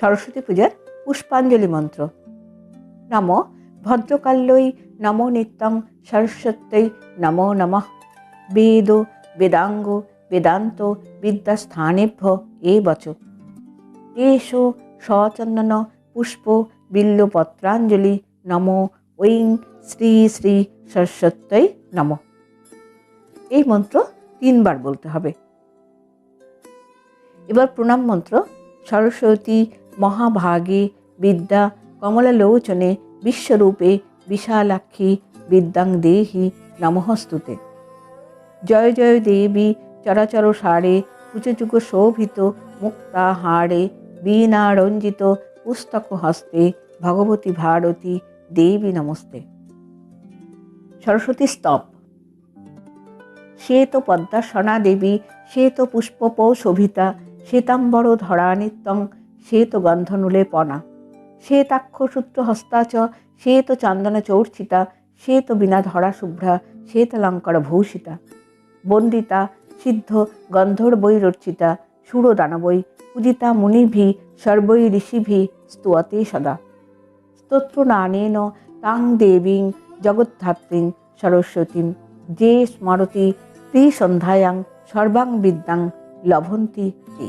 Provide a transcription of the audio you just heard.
সরস্বতী পূজার পুষ্পাঞ্জলি মন্ত্র। নম ভদ্রকাল্যই নমো নিত্যং সরস্বত্যই নমো নমঃ। বেদ বেদাঙ্গ বেদান্ত বিদ্যাস্থানেভ্য এ বচ। এষ সচন্দন পুষ্প বিল্লপত্রাঞ্জলি নম ঐং শ্রী শ্রী সরস্বত্যই নম। এই মন্ত্র তিনবার বলতে হবে। এবার প্রণাম মন্ত্র সরস্বতী মহাভাগে বিদ্যা কমলালোচনে বিশ্বরূপে বিশালাক্ষী বিদ্যাং দেহি নমঃস্তুতে। জয় জয় দেবী চরাচর সারে কুচচুক শোভিত মুক্তা হাড়ে বীণারঞ্জিত পুস্তক হস্তে ভগবতী ভারতী দেবী নমস্তে। সরস্বতী স্তব। শ্বেত পদ্মাসনা দেবী শ্বেত পুষ্পপ শোভিতা শ্বেতাম্বর ধরা নিত্যং শ্বেত গন্ধনুলে পনা। শ্বেতাক্ষসূত্র হস্তাচ শ্বেত চন্দন চৌর্চিতা শ্বেত বিনা ধরা শুভ্রা শ্বেতালঙ্কার ভূষিতা। বন্দিতা, সিদ্ধ গন্ধর্বৈরর্চিতা সুরদানবৈ পূজিতা মুনিভি, সর্বৈ ঋষিভি, স্তুয়তে সদা। স্তোত্রনানেন তাং দেবীং, জগদ্ধাত্রীং, সরস্বতীং, যে স্মরতি, ত্রিসন্ধ্যায়াং, সর্বাং বিদ্যাং, লভন্তি তে।